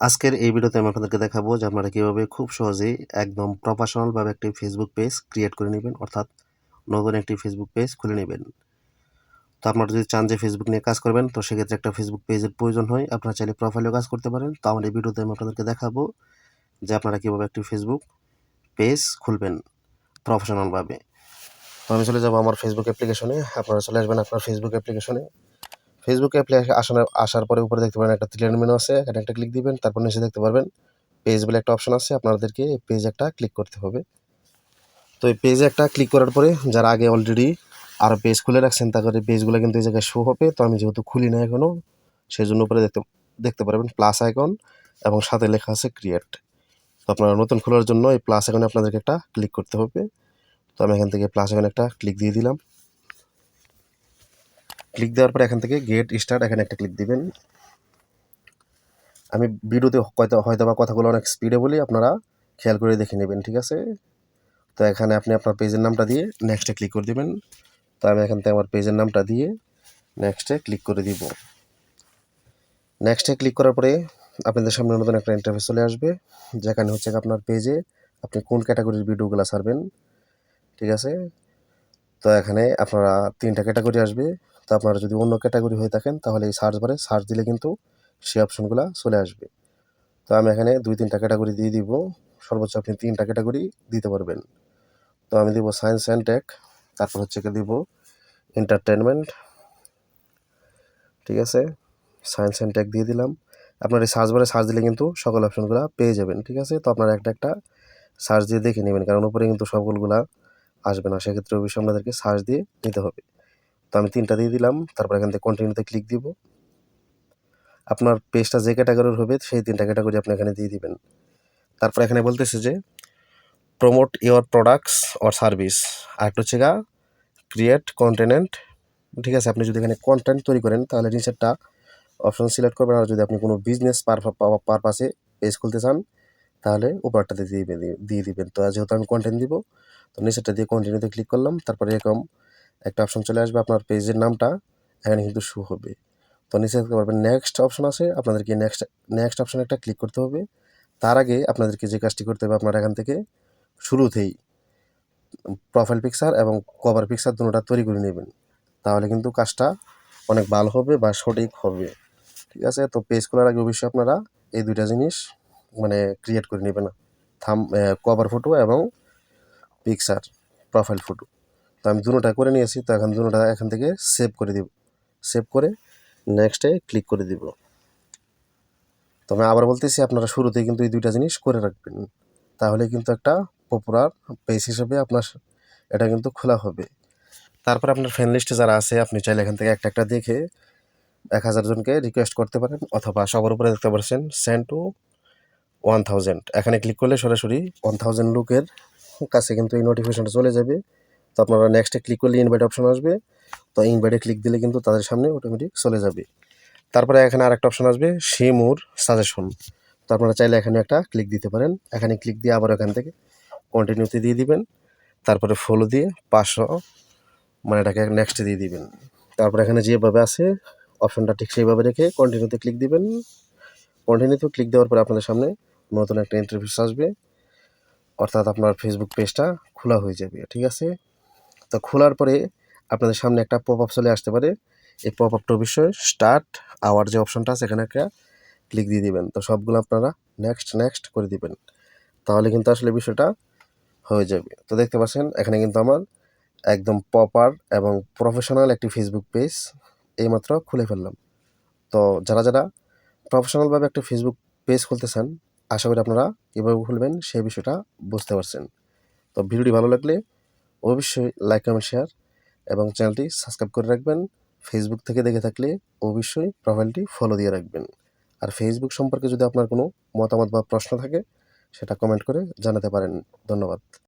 আজকের এই ভিডিওতে আমি আপনাদেরকে দেখাবো যে আপনারা কীভাবে খুব সহজেই একদম প্রফেশনালভাবে একটি ফেসবুক পেজ ক্রিয়েট করে নেবেন, অর্থাৎ নতুন একটি ফেসবুক পেজ খুলে নেবেন। তো আপনারা যদি চান যে ফেসবুক নিয়ে কাজ করবেন, তো সেক্ষেত্রে একটা ফেসবুক পেজের প্রয়োজন হয়। আপনারা চাইলে প্রোফাইলেও কাজ করতে পারেন। তো আমার এই ভিডিওতে আমি আপনাদেরকে দেখাবো যে আপনারা কীভাবে একটি ফেসবুক পেজ খুলবেন প্রফেশনালভাবে তো আমি চলে যাব আমার ফেসবুক অ্যাপ্লিকেশনে আপনারা চলে আসবেন আপনার ফেসবুক অ্যাপ্লিকেশনে ফেসবুক অ্যাপ্লিকেশন আসার আসার পরে উপরে দেখতে পারেন একটা থ্রিলেন মেনু আছে, এখানে একটা ক্লিক দিবেন, তারপর নিচে দেখতে পারবেন পেজ বলে একটা অপশন আছে, আপনাদেরকে এই পেজ একটা ক্লিক করতে হবে। তো এই পেজে একটা ক্লিক করার পরে যারা আগে অলরেডি আরও পেজ খুলে রাখছেন, তাদের পেজগুলো কিন্তু এই জায়গায় শো হবে। তো আমি যেহেতু খুলি না এখনও সেই জন্য উপরে দেখতে দেখতে পারবেন প্লাস আইকন এবং সাথে লেখা আছে ক্রিয়েট তো আপনারা নতুন খোলার জন্য এই প্লাস আইকনে আপনাদেরকে একটা ক্লিক করতে হবে। তো আমি এখান থেকে প্লাস আইকনে একটা ক্লিক দিয়ে দিলাম। ক্লিক দেওয়ার পরে এখান থেকে গেট স্টার্ট এখানে একটা ক্লিক দিবেন। আমি ভিডিওতে হয়তো বা কথাগুলো অনেক স্পিডে বলি, আপনারা খেয়াল করে দেখে নেবেন, ঠিক আছে? তো এখানে আপনি আপনার পেজের নামটা দিয়ে নেক্সটে ক্লিক করে দেবেন। তো আমি এখান থেকে আমার পেজের নামটা দিয়ে নেক্সটে ক্লিক করে দিব। নেক্সটে ক্লিক করার পরে আপনাদের সামনে নতুন একটা ইন্টারফেস চলে আসবে, যেখানে হচ্ছে আপনার পেজে আপনি কোন ক্যাটাগরির ভিডিওগুলো ছাড়বেন, ঠিক আছে? তো এখানে আপনারা তিনটা ক্যাটাগরি আসবে। তো আপনারা যদি অন্য ক্যাটাগরি হয়ে থাকেন, তাহলে এই সার্চ বারে সার্চ দিলে কিন্তু সেই অপশনগুলো চলে আসবে। তো আমি এখানে দুই, তিনটা ক্যাটাগরি দিয়ে দিব। সর্বোচ্চ আপনি তিনটা ক্যাটাগরি দিতে পারবেন। তো আমি দিব সায়েন্স অ্যান্ড টেক তারপর হচ্ছে কি দিব এন্টারটেনমেন্ট ঠিক আছে? সায়েন্স অ্যান্ড টেক দিয়ে দিলাম। আপনার এই সার্চ বারে সার্চ দিলে কিন্তু সকল অপশনগুলো পেয়ে যাবেন। ঠিক আছে? তো আপনারা একটা একটা সার্চ দিয়ে দেখে নেবেন। কারণ উপরে কিন্তু সকলগুলা আসবে না। সেক্ষেত্রে অবশ্যই আপনাদেরকে সার্চ দিয়ে নিতে হবে। তো আমি তিনটা দিয়ে দিলাম, তারপর এখান থেকে কন্টিনিউতে ক্লিক দিব। আপনার পেজটা যে ক্যাটাগরির হবে, সেই তিনটা ক্যাটাগরি আপনি এখানে দিয়ে দিবেন। তারপর এখানে বলতেছে যে promote your products or service আর একটা হচ্ছে গা ক্রিয়েট কন্টেন্ট ঠিক আছে, আপনি যদি এখানে কন্টেন্ট তৈরি করেন, তাহলে নিচেরটা অপশন সিলেক্ট করবেন। আর যদি আপনি কোনো বিজনেস পারপাসে পেজ খুলতে চান, তাহলে উপরটাতে দিয়ে দিয়ে দিবেন। তো যেহেতু আমি কন্টেন্ট দিব, তো নিচেরটা দিয়ে কন্টিনিউতে ক্লিক করলাম। তারপরে এরকম একটা অপশন চলে আসবে আপনার পেজের নামটা, এখানে কিন্তু শু হবে। তো নিচে দেখতে পারবেন নেক্সট অপশন আছে, আপনাদেরকে নেক্সট নেক্সট অপশন একটা ক্লিক করতে হবে। তার আগে আপনাদেরকে যে কাজটি করতে হবে আপনারা এখান থেকে, শুরুতেই প্রোফাইল পিকচার এবং কভার পিকচার দুটোটা তৈরি করে নেবেন। তাহলে কিন্তু কাজটা অনেক ভালো হবে বা সঠিক হবে। ঠিক আছে? তো পেজ খোলার আগে অবশ্যই আপনারা এই দুইটা জিনিস মানে ক্রিয়েট করে নেবেন। থাম কভার ফটো এবং পিকচার প্রোফাইল ফটো তো আমি দুটোটা করে নিয়েছি তো এখন দুটোটা এখান থেকে সেভ করে দিব। সেভ করে নেক্সটে ক্লিক করে দিব। তো আমি আবার বলতেছি, আপনারা শুরুতেই কিন্তু এই দুইটা জিনিস করে রাখবেন। তাহলে কিন্তু একটা পপুলার পেজ হিসেবে আপনার এটা কিন্তু খোলা হবে। তারপর আপনার ফ্যান লিস্টে যারা আছে, আপনি চাইলে এখান থেকে একটা একটা দেখে এক হাজার জনকে রিকোয়েস্ট করতে পারেন, অথবা সবার উপরে দেখতে পারছেন সেন্ড টু ওয়ান থাউজেন্ড এখানে ক্লিক করলে সরাসরি ওয়ান থাউজেন্ড লোকের কাছে কিন্তু এই নোটিফিকেশনটা চলে যাবে। তো আপনারা নেক্সটে ক্লিক করলে ইনভাইট অপশন আসবে। তো ইনভাইটে ক্লিক দিলে কিন্তু তাদের সামনে অটোমেটিক চলে যাবে। তারপরে এখানে আরেকটা অপশন আসবে শিমুর সাজেশন তো আপনারা চাইলে এখানে একটা ক্লিক দিতে পারেন। এখানে ক্লিক দিয়ে আবার এখান থেকে কন্টিনিউতে দিয়ে দিবেন। তারপরে ফলো দিয়ে পাঁচশো মানে এটাকে নেক্সটে দিয়ে দিবেন। তারপরে এখানে যেভাবে আছে অপশনটা ঠিক সেইভাবে রেখে কন্টিনিউতে ক্লিক দিবেন। কন্টিনিউতে ক্লিক দেওয়ার পরে আপনাদের সামনে নতুন একটা ইন্টারভিউস আসবে। অর্থাৎ আপনার ফেসবুক পেজটা খোলা হয়ে যাবে, ঠিক আছে? তো খোলার পরে আপনাদের সামনে একটা পপ আপ চলে আসতে পারে। এই পপ আপটা অবশ্যই স্টার্ট আওয়ার যে অপশনটা আছে, এখানে একটা ক্লিক দিয়ে দিবেন। তো সবগুলো আপনারা নেক্সট নেক্সট করে দিবেন। তাহলে কিন্তু আসলে বিষয়টা হয়ে যাবে। তো দেখতে পাচ্ছেন, এখানে কিন্তু আমার একদম প্রপার এবং প্রফেশনাল একটি ফেসবুক পেজ এইমাত্র খুলে ফেললাম। তো যারা যারা প্রফেশনালভাবে একটা ফেসবুক পেজ খুলতে চান, আশা করি আপনারা কীভাবে খুলবেন, সেই বিষয়টা বুঝতে পারছেন। তো ভিডিওটি ভালো লাগলে অবশ্যই লাইক কমেন্ট শেয়ার এবং চ্যানেলটি সাবস্ক্রাইব করে রাখবেন। ফেসবুক থেকে দেখে থাকলে অবশ্যই প্রোফাইলটি ফলো দিয়ে রাখবেন। আর ফেসবুক সম্পর্কে যদি আপনার কোনো মতামত বা প্রশ্ন থাকে, সেটা কমেন্ট করে জানাতে পারেন। ধন্যবাদ।